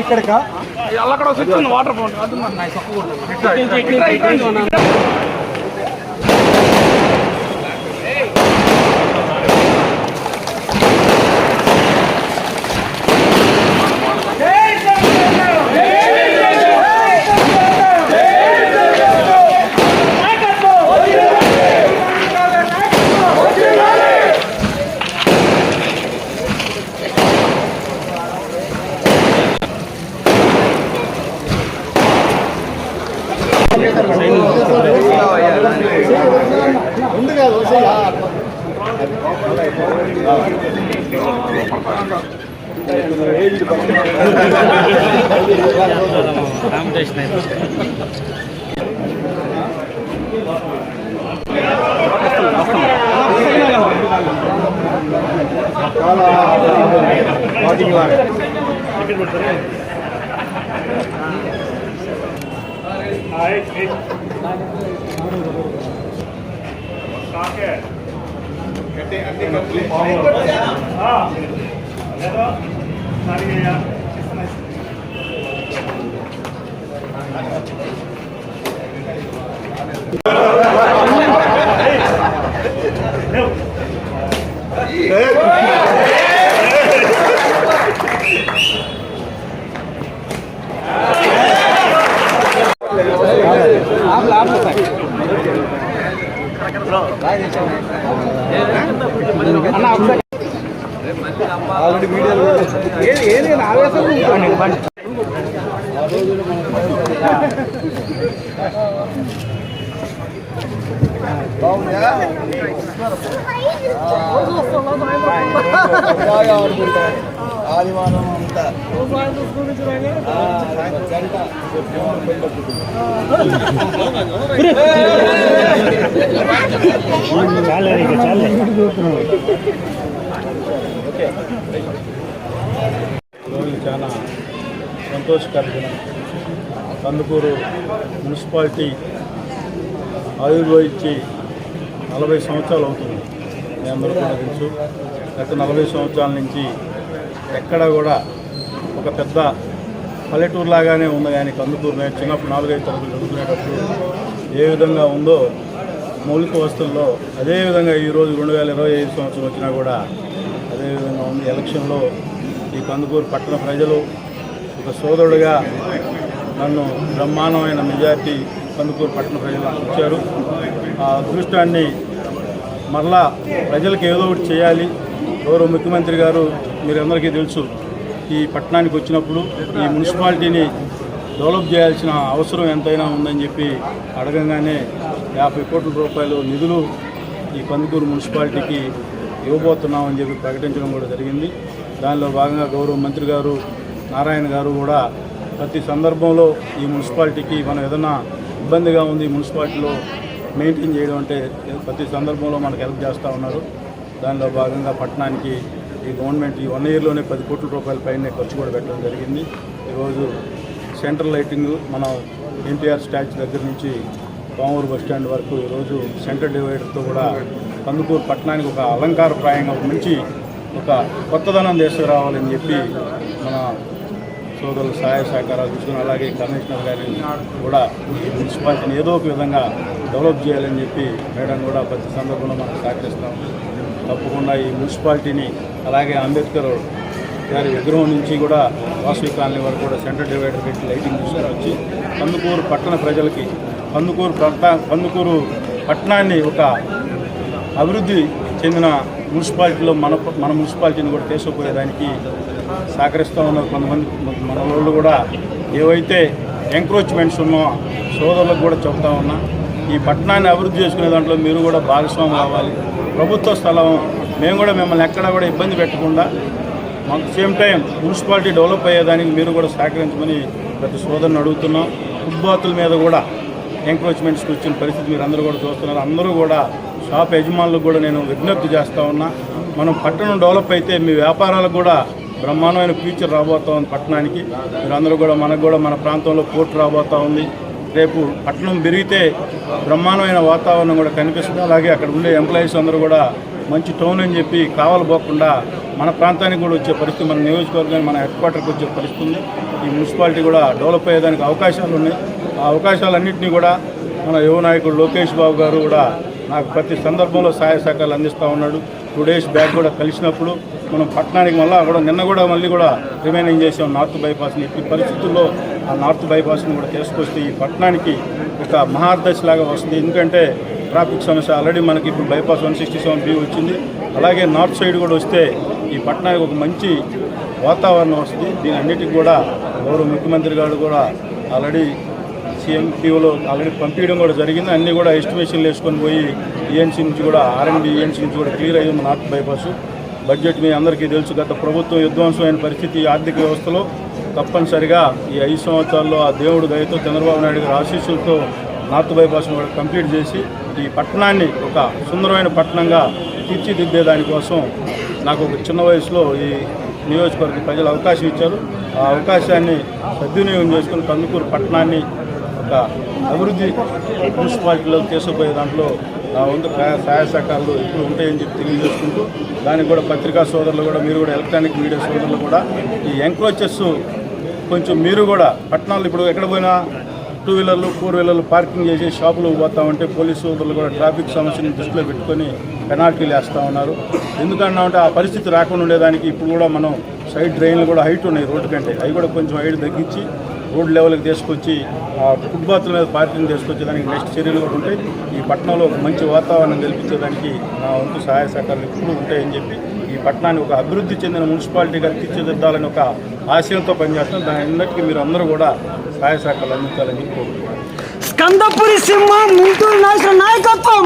ఇక్కడికా? అక్కడ స్విచ్ ఉంది water fountain అది మన ఆదివారం అంతా ఈరోజు చాలా సంతోషకరమైన కందుకూరు మున్సిపాలిటీ ఆవిర్భవించి నలభై సంవత్సరాలు అవుతుంది. మీ అందరూ కూడా తెలుసు. గత నలభై సంవత్సరాల నుంచి ఎక్కడ కూడా ఒక పెద్ద పల్లెటూరు లాగానే ఉంది కానీ కందుకూరు నేను చిన్నప్పుడు నాలుగైదు తరగతులు చదువుకునేటప్పుడు ఏ విధంగా ఉందో మౌలిక వస్తువుల్లో అదేవిధంగా ఈరోజు రెండు వేల ఇరవై ఐదు సంవత్సరం వచ్చినా కూడా అదేవిధంగా ఉంది ఎలక్షన్లో ఈ కందుకూరు పట్టణ ప్రజలు ఒక సోదరుడిగా నన్ను బ్రహ్మాండమైన మెజార్టీ కందుకూరు పట్టణ ప్రజలు ఇచ్చారు. ఆ అదృష్టాన్ని మరలా ప్రజలకు ఏదో ఒకటి చేయాలి. గౌరవ ముఖ్యమంత్రి గారు మీరందరికీ తెలుసు ఈ పట్టణానికి వచ్చినప్పుడు ఈ మున్సిపాలిటీని డెవలప్ చేయాల్సిన అవసరం ఎంతైనా ఉందని చెప్పి అడగంగానే యాభై కోట్ల రూపాయలు నిధులు ఈ కందుకూరు మున్సిపాలిటీకి ఇవ్వబోతున్నామని చెప్పి ప్రకటించడం కూడా జరిగింది. దానిలో భాగంగా గౌరవ మంత్రి గారు నారాయణ గారు కూడా ప్రతి సందర్భంలో ఈ మున్సిపాలిటీకి మనం ఏదైనా ఇబ్బందిగా ఉంది ఈ మున్సిపాలిటీలో మెయింటైన్ చేయడం అంటే ప్రతి సందర్భంలో మనకు హెల్ప్ చేస్తూ ఉన్నారు. దానిలో భాగంగా పట్టణానికి ఈ గవర్నమెంట్ ఈ వన్ ఇయర్లోనే పది కోట్ల రూపాయల పైన ఖర్చు కూడా పెట్టడం జరిగింది. ఈరోజు సెంట్రల్ లైటింగ్ మనం ఎన్టీఆర్ స్టాచ్యూ దగ్గర నుంచి పామూరు బస్ స్టాండ్ వరకు ఈరోజు సెంటర్ డివైడర్తో కూడా కందుకూరు పట్టణానికి ఒక అలంకారప్రాయంగా ఒక మంచి ఒక కొత్తదనం తీసుకురావాలని చెప్పి మన సోదరులు సహాయ సహకారాలు తీసుకుని అలాగే కమిషనర్ గారిని కూడా ఈ మున్సిపాలిటీని ఏదో ఒక విధంగా డెవలప్ చేయాలని చెప్పి మేడం కూడా ప్రతి సందర్భంలో మనం సహకరిస్తాం. తప్పకుండా ఈ మున్సిపాలిటీని అలాగే అంబేద్కర్ గారి విగ్రహం నుంచి కూడా వాసవి కాలనీ వరకు కూడా సెంటర్ డివైడర్ పెట్టి లైటింగ్ తీసుకుని కందుకూరు పట్టణ ప్రజలకి కందుకూరు పట్ట కందుకూరు పట్టణాన్ని ఒక అభివృద్ధి చెందిన మున్సిపాలిటీలో మన మన మున్సిపాలిటీని కూడా తీసుకుపోయేదానికి సహకరిస్తూ ఉన్నారు కొంతమంది మన వాళ్ళు కూడా. ఏవైతే ఎంక్రోచ్మెంట్స్ ఉన్నో సోదరులకు కూడా చెప్తా ఉన్నా ఈ పట్టణాన్ని అభివృద్ధి చేసుకునే దాంట్లో మీరు కూడా భాగస్వామి అవ్వాలి. ప్రభుత్వ స్థలం మేము కూడా మిమ్మల్ని ఎక్కడా కూడా ఇబ్బంది పెట్టకుండా మాకు సేమ్ టైం మున్సిపాలిటీ డెవలప్ అయ్యేదానికి మీరు కూడా సహకరించమని ప్రతి సోదరుని అడుగుతున్నాం. ఫుట్బాతుల మీద కూడా ఎంక్రోచ్మెంట్స్కి వచ్చిన పరిస్థితి మీరు అందరూ కూడా చూస్తున్నారు. అందరూ కూడా షాప్ యజమానులకు కూడా నేను విజ్ఞప్తి చేస్తూ ఉన్నా. మనం పట్టణం డెవలప్ అయితే మీ వ్యాపారాలకు కూడా బ్రహ్మాండమైన ఫ్యూచర్ రాబోతా ఉంది పట్టణానికి. మీరందరూ కూడా మనకు కూడా మన ప్రాంతంలో పోర్టు రాబోతా ఉంది. రేపు పట్టణం పెరిగితే బ్రహ్మాండమైన వాతావరణం కూడా కనిపిస్తుంది. అలాగే అక్కడ ఉండే ఎంప్లాయీస్ అందరూ కూడా మంచి టౌన్ అని చెప్పి కావాలపోకుండా మన ప్రాంతానికి కూడా వచ్చే పరిస్థితి మన నియోజకవర్గానికి మన హెడ్ క్వార్టర్కి వచ్చే పరిస్థితి ఉంది. ఈ మున్సిపాలిటీ కూడా డెవలప్ అయ్యేదానికి అవకాశాలు ఉన్నాయి. ఆ అవకాశాలన్నింటినీ కూడా మన యువ నాయకుడు లోకేష్ బాబు గారు కూడా నాకు ప్రతి సందర్భంలో సహాయ సహకారాలు అందిస్తూ ఉన్నాడు. టూ డేస్ బ్యాక్ కూడా కలిసినప్పుడు మనం పట్టణానికి మళ్ళీ కూడా నిన్న కూడా మళ్ళీ కూడా రిమైనింగ్ చేసాం నార్త్ బైపాస్ని. ఈ పరిస్థితుల్లో ఆ నార్త్ బైపాస్ని కూడా తీసుకొస్తే ఈ పట్టణానికి ఒక మహాదశ వస్తుంది. ఎందుకంటే ట్రాఫిక్ సమస్య ఆల్రెడీ మనకి ఇప్పుడు bypass one sixty seven B వచ్చింది. అలాగే నార్త్ సైడ్ కూడా వస్తే ఈ పట్టణానికి ఒక మంచి వాతావరణం వస్తుంది. దీని అన్నిటికీ కూడా గౌరవ ముఖ్యమంత్రి గారు కూడా ఆల్రెడీ సిఎంపీఓలో ఆల్రెడీ పంపించడం కూడా జరిగింది. అన్నీ కూడా ఎస్టిమేషన్లు వేసుకొని పోయి ఈఎన్సీ నుంచి కూడా ఆర్ఎండి ఈఎన్సీ నుంచి కూడా క్లియర్ అయ్యింది నార్త్ బైపాస్. బడ్జెట్ మీ అందరికీ తెలుసు. గత ప్రభుత్వం విధ్వంసమైన పరిస్థితి ఆర్థిక వ్యవస్థలో తప్పనిసరిగా ఈ ఐదు సంవత్సరాల్లో ఆ దేవుడు దయతో చంద్రబాబు నాయుడు గారి ఆశీస్సులతో నార్త్ బైపాస్ను కూడా కంప్లీట్ చేసి ఈ పట్టణాన్ని ఒక సుందరమైన పట్టణంగా తీర్చిదిద్దే దానికోసం నాకు ఒక చిన్న వయసులో ఈ నియోజకవర్గ ప్రజలు అవకాశం ఇచ్చారు. ఆ అవకాశాన్ని సద్వినియోగం చేసుకుని కందుకూరు పట్టణాన్ని ఒక అభివృద్ధి మున్సిపాలిటీలో తీసుకుపోయే దాంట్లో నా వంతు సహాయ సహకారాలు ఎప్పుడు ఉంటాయని చెప్పి తెలియజేసుకుంటూ దానికి కూడా పత్రికా సోదరులు కూడా మీరు కూడా ఎలక్ట్రానిక్ మీడియా సోదరులు కూడా ఈ ఎంక్రోచెస్ కొంచెం మీరు కూడా పట్టణాలు ఇప్పుడు ఎక్కడ పోయినా టూ వీలర్లు ఫోర్ వీలర్లు పార్కింగ్ చేసి షాపులు పోతామంటే పోలీసు సోదరులు కూడా ట్రాఫిక్ సమస్యని దృష్టిలో పెట్టుకొని పెనాల్టీలు వేస్తూ ఉన్నారు. ఎందుకన్నామంటే ఆ పరిస్థితి రాకుండా ఉండేదానికి ఇప్పుడు కూడా మనం సైడ్ డ్రైన్లు కూడా హైట్ ఉన్నాయి రోడ్డు కంటే. అవి కూడా కొంచెం హైట్ తగ్గించి రోడ్ లెవెల్కి తీసుకొచ్చి ఆ ఫుట్బాత్ల మీద పార్కింగ్ తీసుకొచ్చేదానికి నెక్స్ట్ చర్యలు కూడా ఉంటాయి. ఈ పట్టణంలో ఒక మంచి వాతావరణం కల్పించేదానికి నా వంతు సహాయ సహకారాలు ఎప్పుడు ఉంటాయని చెప్పి ఈ పట్టణాన్ని ఒక అభివృద్ధి చెందిన మున్సిపాలిటీగా తీర్చిదిద్దాలని ఒక ఆశయంతో పనిచేస్తాం దాని అన్నిటికీ మీరు అందరూ కూడా సహాయ సహకారాలు అందించాలని కోరుకుంటున్నాను. స్కందపురి సింహం నాయకత్వం!